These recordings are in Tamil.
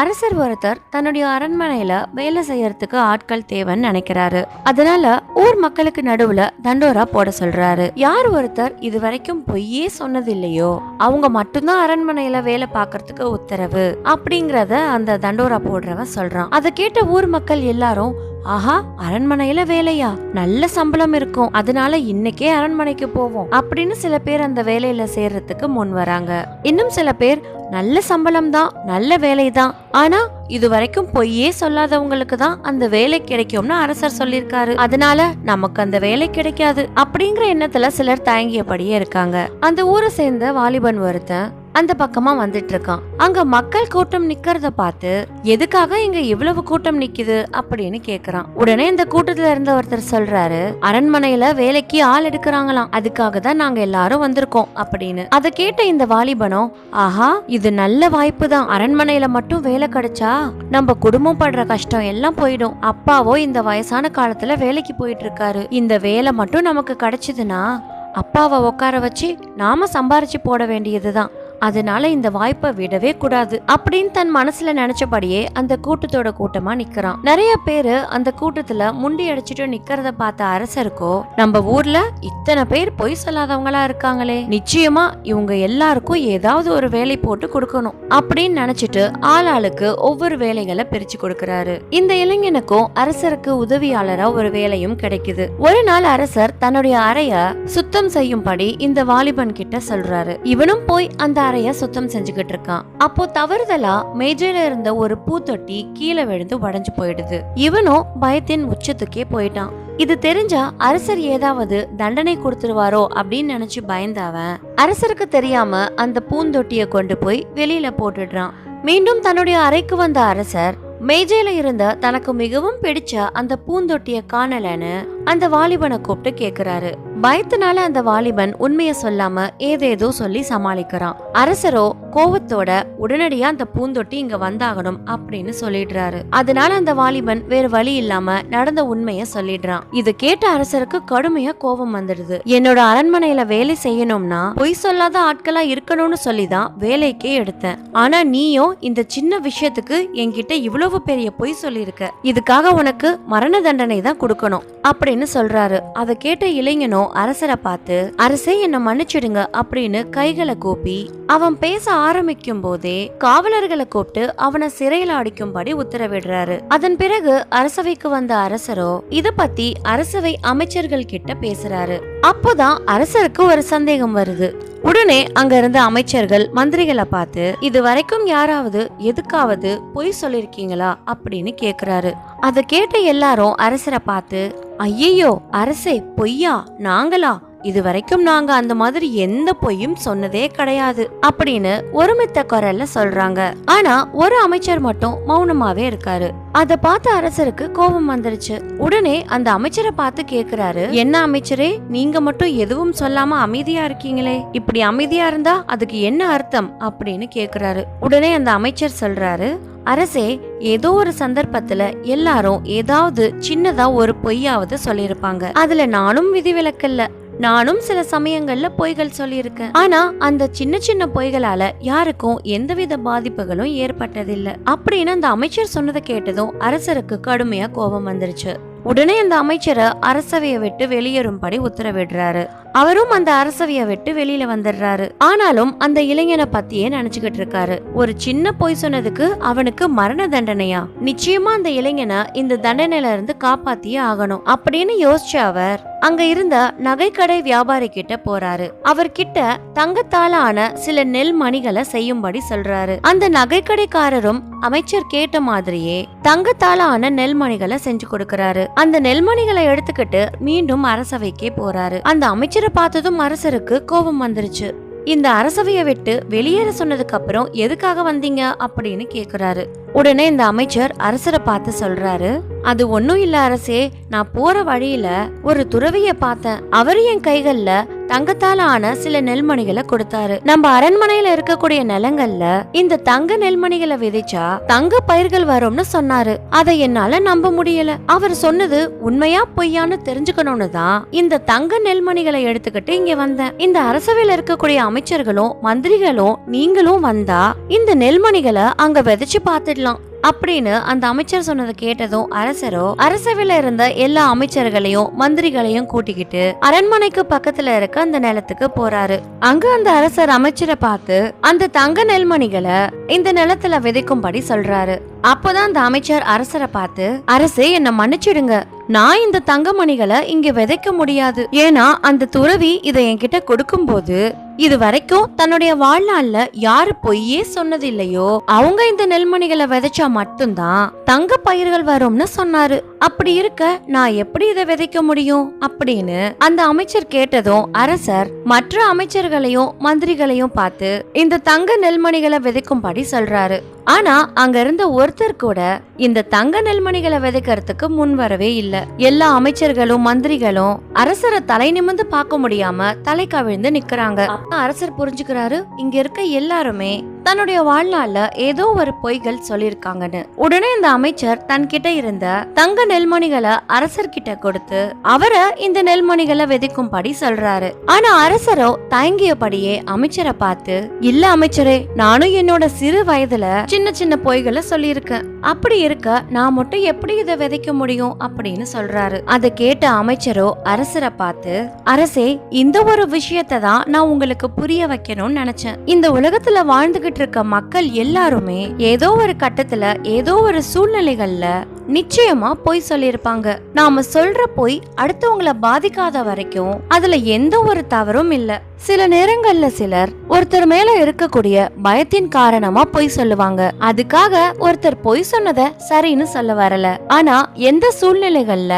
அரசர் ஒருத்தர் தன்னுடைய அரண்மனையில வேலை செய்யறதுக்கு ஆட்கள் தேவைன்னு நினைக்கிறாரு. அதனால ஊர் மக்களுக்கு நடுவுல தண்டோரா போட சொல்றாரு. யார் ஒருத்தர் இது வரைக்கும் பொய்யே சொன்னது இல்லையோ அவங்க மட்டும்தான் அரண்மனையில வேலை பார்க்கறதுக்கு உத்தரவு அப்படிங்கறத அந்த தண்டோரா போடுறவன் சொல்றான். அதை கேட்ட ஊர் மக்கள் எல்லாரும் ஆஹா அரண்மனையில வேலையா? நல்ல சம்பளம் இருக்கும். அதனால இன்னைக்கே அரண்மனைக்கு போவோம். அப்படின்னு சில பேர் அந்த வேலையில சேர்றதுக்கு முன் வராங்க. இன்னும் சில பேர் நல்ல சம்பளம் தான் நல்ல வேலை தான் ஆனா இது வரைக்கும் பொய்யே சொல்லாதவங்களுக்கு தான் அந்த வேலை கிடைக்கும்னு அரசர் சொல்லியிருக்காரு. அதனால நமக்கு அந்த வேலை கிடைக்காது அப்படிங்கிற எண்ணத்துல சிலர் தயங்கியபடியே இருக்காங்க. அந்த ஊரை சேர்ந்த வாலிபன் ஒருத்தன் அந்த பக்கமா வந்துட்டு இருக்கான் அங்க மக்கள் கூட்டம் நிக்கிறத பார்த்து எதுக்காக இங்க இவ்வளவு கூட்டம் நிக்குது? அப்படின்னு கேக்குறான். உடனே இந்த கூட்டத்துல இருந்த ஒருத்தர் சொல்றாரு அரண்மனையில வேலைக்கு ஆள் எடுக்கிறாங்களாம். அதுக்காக தான் நாங்க எல்லாரும் வந்திருக்கோம். அப்படின்னு. அதை கேட்ட இந்த வாலிபனும் ஆஹா இது நல்ல வாய்ப்பு தான். அரண்மனையில மட்டும் வேலை கிடைச்சா நம்ம குடும்பம் படுற கஷ்டம் எல்லாம் போயிடும். அப்பாவோ இந்த வயசான காலத்துல வேலைக்கு போயிட்டு இருக்காரு இந்த வேலை மட்டும் நமக்கு கிடைச்சதுன்னா அப்பாவை உட்கார வச்சு நாம சம்பாரிச்சு போட வேண்டியதுதான். அதனால இந்த வாய்ப்பை விடவே கூடாது அப்படின்னு தன் மனசுல நினைச்சபடியே அந்த கூட்டத்தோட கூட்டமா நிக்கிறான். நிறைய பேரு அந்த கூட்டத்துல முண்டி அடிச்சுட்டு நிக்கிறத பார்த்த அரசருக்கோ நம்ம ஊர்ல இத்தனை பேர் பொய் சொல்லாதவங்களா இருக்காங்களே. நிச்சயமா இவங்க எல்லாருக்கும் ஏதாவது ஒரு வேலை போட்டு கொடுக்கணும் அப்படின்னு நினைச்சிட்டு ஆளுக்கு ஒவ்வொரு வேலைகளை பிரிச்சு கொடுக்கறாரு. இந்த இளைஞனுக்கும் அரசருக்கு உதவியாளரா ஒரு வேலையும் கிடைக்குது. ஒரு நாள் அரசர் தன்னுடைய அறைய சுத்தம் செய்யும்படி இந்த வாலிபன் கிட்ட சொல்றாரு. இவனும் போய் அந்த அறைய சுத்தம் செஞ்சுக்கிட்டு இருக்கான். அப்போ தவறுதலா மேஜையில இருந்த ஒரு பூத்தொட்டி கீழே விழுந்து உடஞ்சு போயிடுது. இவனும் பயத்தின் உச்சத்துக்கே போயிட்டான். இது தெரிஞ்சா அரசர் ஏதாவது தண்டனை கொடுத்துருவாரோ அப்படின்னு நினைச்சு பயந்தாவன் அரசருக்கு தெரியாம அந்த பூந்தொட்டிய கொண்டு போய் வெளியில போட்டுடுறான். மீண்டும் தன்னுடைய அறைக்கு வந்த அரசர் மேஜையில இருந்த தனக்கு மிகவும் பிடிச்ச அந்த பூந்தொட்டிய காணலன்னு அந்த வாலிபனை கூப்பிட்டு கேக்குறாரு. பயத்தினால அந்த வாலிபன் உண்மைய சொல்லாம ஏதேதோ சொல்லி சமாளிக்கிறான். அரசரோ கோவத்தோட உடனடியா அந்த பூந்தொட்டி இங்க வந்தாகணும் அப்படின்னு சொல்லிடுறாரு. அதனால அந்த வாலிபன் வேற வழி இல்லாம நடந்த உண்மைய சொல்லிடுறான். இது கேட்ட அரசருக்கு கடுமையா கோபம் வந்துடுது. என்னோட அரண்மனையில வேலை செய்யணும்னா பொய் சொல்லாத ஆட்களா இருக்கணும்னு சொல்லிதான் வேலைக்கே எடுத்தேன். ஆனா நீயும் இந்த சின்ன விஷயத்துக்கு என்கிட்ட இவ்வளவு பெரிய பொய் சொல்லியிருக்க. இதுக்காக உனக்கு மரண தண்டனை தான் கொடுக்கணும் அப்படின்னு சொல்றாரு. அதை கேட்ட இளைஞனோ இளைஞனும் அரசரை பார்த்து அரசே என்ன மன்னிச்சிடுங்க அப்படின்னு கைகளை கூப்பி அவன் பேச ஆரம்பிக்கும் போதே காவலர்களை கூப்பிட்டு அவனை சிறையில் அடிக்கும்படி உத்தரவிடுறாரு. அதன் பிறகு அரசவைக்கு வந்த அரசரோ இத பத்தி அரசவை அமைச்சர்கள் கிட்ட பேசுறாரு. அப்போதான் அரசருக்கு ஒரு சந்தேகம் வருது. உடனே அங்க இருந்த அமைச்சர்கள் மந்திரிகளை பார்த்து இது வரைக்கும் யாராவது எதுக்காவது பொய் சொல்லிருக்கீங்களா அப்படின்னு கேக்குறாரு. அதை கேட்ட எல்லாரும் அரசரை பார்த்து ஐயையோ அரசே பொய்யா நாங்களா? இது வரைக்கும் நாங்க அந்த மாதிரி எந்த பொய்யும் சொன்னதே கிடையாது அப்படின்னு ஒருமித்த குரல்ல சொல்றாங்க. ஆனா ஒரு அமைச்சர் மட்டும் மௌனமாவே இருக்காரு. அத பார்த்த அரசருக்கு கோபம் வந்துருச்சு. உடனே அந்த அமைச்சரை பார்த்து கேக்குறாரு என்ன அமைச்சரே நீங்க மட்டும் எதுவும் சொல்லாம அமைதியா இருக்கீங்களே? இப்படி அமைதியா இருந்தா அதுக்கு என்ன அர்த்தம்? அப்படின்னு கேக்குறாரு. உடனே அந்த அமைச்சர் சொல்றாரு அரசே ஏதோ ஒரு சந்தர்ப்பத்துல எல்லாரும் ஏதாவது சின்னதா ஒரு பொய்யாவது சொல்லியிருப்பாங்க. அதுல நானும் விதிவிலக்கல்ல நானும் சில சமயங்கள்ல பொய்கள் சொல்லியிருக்கேன். ஆனா அந்த சின்ன சின்ன பொய்களால யாருக்கும் எந்தவித பாதிப்புகளும் ஏற்பட்டதில்லை. அப்படின்னு அந்த அமைச்சர் சொன்னதை கேட்டதும் அரசருக்கு கடுமையா கோபம் வந்துருச்சு. உடனே அந்த அமைச்சரை அரசவையை விட்டு வெளியேறும்படி உத்தரவிடுறாரு. அவரும் அந்த அரசவையை விட்டு வெளியில வந்துடுறாரு. ஆனாலும் அந்த இளைஞனை பத்தியே நினைச்சுக்கிட்டு இருக்காரு. ஒரு சின்ன பொய் சொன்னதுக்கு அவனுக்கு மரண தண்டனையா? நிச்சயமா அந்த இளைஞனை இந்த தண்டனையில இருந்து காப்பாத்தியே ஆகணும் அப்படின்னு யோசிச்ச அவர் அங்க இருந்த நகைக்கடை வியாபாரி கிட்ட போறாரு. அவர்கிட்ட தங்கத்தால ஆன சில நெல் மணிகளை செய்யும்படி சொல்றாரு. அந்த நகைக்கடைக்காரரும் அமைச்சர் கேட்ட மாதிரியே தங்கத்தால ஆன நெல்மணிகளை செஞ்சு கொடுக்கறாரு. அந்த நெல்மணிகளை எடுத்துக்கிட்டு மீண்டும் அரசவைக்கே போறாரு. அந்த அமைச்சரை பார்த்ததும் அரசருக்கு கோபம் வந்துருச்சு. இந்த அரசவையை விட்டு வெளியேற சொன்னதுக்கு அப்புறம் எதுக்காக வந்தீங்க அப்படின்னு கேக்குறாரு. உடனே இந்த அமைச்சர் அரசரை பார்த்து சொல்றாரு அது ஒன்றும் இல்ல அரசே நான் போற வழியில ஒரு துறவிய பார்த்தேன். அவரு என் கைகள்ல தங்கத்தால ஆன சில நெல்மணிகளை கொடுத்தாரு. நம்ம அரண்மனையில இருக்கக்கூடிய நிலங்கள்ல இந்த தங்க நெல்மணிகளை விதைச்சா தங்க பயிர்கள் வரும்னு சொன்னாரு. அதை என்னால நம்ப முடியல. அவர் சொன்னது உண்மையா பொய்யான்னு தெரிஞ்சுக்கணும்னு தான் இந்த தங்க நெல்மணிகளை எடுத்துக்கிட்டு இங்க வந்தேன். இந்த அரசவையில இருக்கக்கூடிய அமைச்சர்களும் மந்திரிகளும் நீங்களும் வந்தா இந்த நெல்மணிகளை அங்க விதைச்சு பார்த்துடலாம். அப்படின்னு அந்த அமைச்சர் சொன்னதை கேட்டதும் அரசரோ அரசவையில இருந்த எல்லா அமைச்சர்களையும் மந்திரிகளையும் கூட்டிக்கிட்டு அரண்மனைக்கு பக்கத்துல இருக்க அந்த நிலத்துக்கு போறாரு. அங்க அந்த அரசர் அமைச்சரை பார்த்து அந்த தங்க நெல்மணிகளை இந்த நிலத்துல விதைக்கும்படி சொல்றாரு. அப்பதான் அந்த அமைச்சர் அரசரை பார்த்து அரசே என்ன மன்னிச்சிடுங்க. நான் இந்த தங்கமணிகளை இங்க விதைக்க முடியாது. ஏன்னா அந்த துறவி இதை என்கிட்ட கொடுக்கும்போது இது வரைக்கும் தன்னுடைய வாழ்நாள்ல யாரு பொய்யே சொன்னது இல்லையோ அவங்க இந்த நெல்மணிகளை விதைச்சா மட்டும்தான் தங்க பயிர்கள் வரும்னு சொன்னாரு. அப்படி இருக்க நான் எப்படி இதை விதைக்க முடியும் அப்படின்னு அந்த அமைச்சர் கேட்டதும் அரசர் மற்ற அமைச்சர்களையும் மந்திரிகளையும் பார்த்து இந்த தங்க நெல்மணிகளை விதைக்கும்படி சொல்றாரு. ஆனா அங்க இருந்த ஒருத்தர் கூட இந்த தங்க நெல்மணிகளை விதைக்கிறதுக்கு முன் வரவே இல்ல. எல்லா அமைச்சர்களும் மந்திரிகளும் அரசரை தலை நிமிந்து பார்க்க முடியாம தலை கவிழ்ந்து நிக்கிறாங்க. அரசர் புரிஞ்சுக்கிறாரு இங்க இருக்க எல்லாருமே தன்னுடைய வாழ்நாள்ல ஏதோ ஒரு பொய்கள் சொல்லியிருக்காங்கன்னு. உடனே இந்த அமைச்சர் தன்கிட்ட இருந்த தங்க நெல்மணிகளை அரசர்கிட்ட கொடுத்து அவரை இந்த நெல்மணிகளை விதைக்கும்படி சொல்றாரு. ஆனா அரசரோ தயங்கியபடியே அமைச்சரை பார்த்து இல்ல அமைச்சரே நானும் என்னோட சிறு வயதுல சின்ன சின்ன பொய்களை சொல்லியிருக்கேன். அப்படி இருக்க நான் மட்டும் எப்படி இதை விதைக்க முடியும்? அப்படின்னு சொல்றாரு. அதை கேட்ட அமைச்சரோ அரசரை பார்த்து அரசே இந்த ஒரு விஷயத்தை தான் நான் உங்களுக்கு புரிய வைக்கணும்னு நினைச்சேன். இந்த உலகத்துல வாழ்ந்துகிட்டு இருக்க மக்கள் எல்லாருமே ஏதோ ஒரு கட்டத்துல ஏதோ ஒரு சூழ்நிலைகள்ல நிச்சயமா பொய் சொல்லியிருப்பாங்க. நாம சொல்ற பொய் அடுத்தவங்களை பாதிக்காத வரைக்கும் அதுல எந்த ஒரு தவறும் இல்லை. சில நேரங்கள்ல சிலர் ஒருத்தர் மேல இருக்கக்கூடிய பயத்தின் காரணமா பொய் சொல்லுவாங்க. அதுக்காக ஒருத்தர் பொய் சொன்னத சரின்னு சொல்ல வரல. ஆனா எந்த சூழ்நிலைகள்ல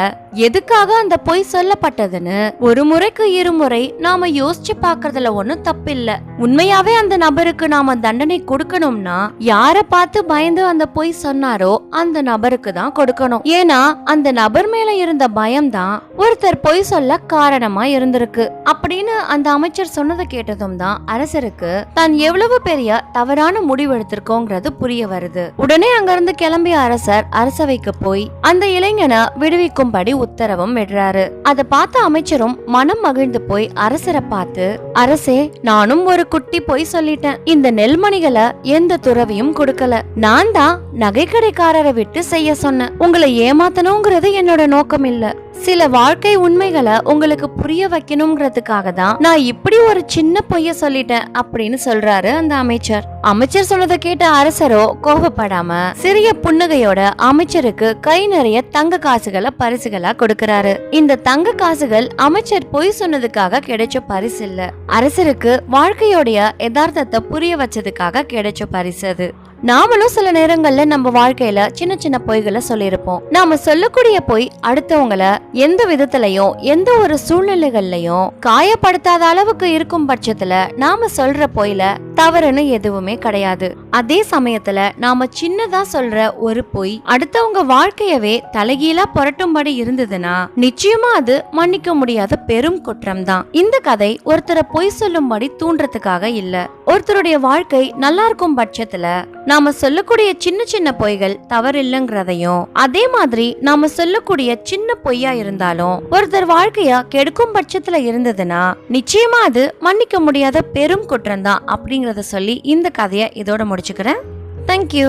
எதுக்காக அந்த பொய் சொல்லப்பட்டதுன்னு ஒரு முறைக்கு இருமுறை நாம யோசிச்சு பாக்குறதுல ஒண்ணும் தப்பில்ல. உண்மையாவே அந்த நபருக்கு நாம தண்டனை கொடுக்கணும்னா யார பார்த்து பயந்து அந்த பொய் சொன்னாரோ அந்த நபருக்கு தான் கொடுக்கணும். ஏன்னா அந்த நபர் மேல இருந்த பயம் தான் ஒருத்தர் பொய் சொல்ல காரணமா இருந்திருக்கு. அப்படின்னு அந்த அமைச்சர் சொன்னதை கேட்டதும் தான் அரசருக்கு தான் எவ்வளவு பெரிய தவறான முடிவு எடுத்திருக்கோங்கிறது புரிய வருது. உடனே அங்கிருந்து கிளம்பிய அரசர் அரசவைக்கு போய் அந்த இளைஞனை விடுவிக்கும்படி உத்தரவும் விடுறாரு. அதை பார்த்த அமைச்சரும் மனம் மகிழ்ந்து போய் அரசரை பார்த்து அரசே நானும் ஒரு குட்டி போய் சொல்லிட்டேன். இந்த நெல்மணிகளை எந்த துறவியும் கொடுக்கல. நான் தான் நகைக்கடைக்காரரை விட்டு செய்ய சொன்னேன். உங்களை ஏமாத்தணுங்கிறது என்னோட நோக்கம் இல்ல சில வாழ்க்கை உண்மைகளை உங்களுக்கு புரிய வைக்கணுங்கிறதுக்காக தான் நான் இப்படி ஒரு சின்ன பொய்ய சொல்லிட்டேன் அப்படின்னு சொல்றாரு அந்த அமைச்சர். அமைச்சர் சொன்னதை கேட்ட அரசரோ கோபப்படாம சிறிய புன்னகையோட அமைச்சருக்கு கை நிறைய தங்க காசுகளை பரிசுகளா கொடுக்கறாரு. இந்த தங்க காசுகள் அமைச்சர் பொய் சொன்னதுக்காக கிடைச்ச பரிசு இல்ல. அரசருக்கு வாழ்க்கையோடைய யதார்த்தத்தை புரிய வச்சதுக்காக கிடைச்ச பரிசு அது. நாமளும் சில நேரங்கள்ல நம்ம வாழ்க்கையில சின்ன சின்ன பொய்களை சொல்லியிருப்போம். நாம சொல்லக்கூடிய பொய் அடுத்தவங்கள எந்த விதத்திலையும் எந்த ஒரு சூழ்நிலைகள்லயும் காயப்படுத்தாத அளவுக்கு இருக்கும் பட்சத்துல நாம சொல்ற பொய்ல தவறுன்னு எதுவுமே கிடையாது. அதே சமயத்துல நாம சின்னதா சொல்ற ஒரு பொய் அடுத்தவங்க வாழ்க்கையவே தலைகீழா புரட்டும்படி இருந்ததுன்னா நிச்சயமா அது மன்னிக்க முடியாத பெரும் குற்றம் தான் இந்த கதை ஒருத்தரை பொய் சொல்லும்படி தூண்டுறதுக்காக இல்ல. ஒருத்தருடைய வாழ்க்கை நல்லா இருக்கும் பட்சத்துல நாம சொல்லக்கூடிய சின்ன சின்ன பொய்கள் தவறில்லைங்கிறதையும் அதே மாதிரி நாம சொல்லக்கூடிய சின்ன பொய்யா இருந்தாலும் ஒருத்தர் வாழ்க்கைய கெடுக்கும் பட்சத்துல இருந்ததுன்னா நிச்சயமா அது மன்னிக்க முடியாத பெரும் குற்றம் தான் அப்படிங்கிறத சொல்லி இந்த கதையை இதோட முடிச்சுக்கிறேன். தேங்க்யூ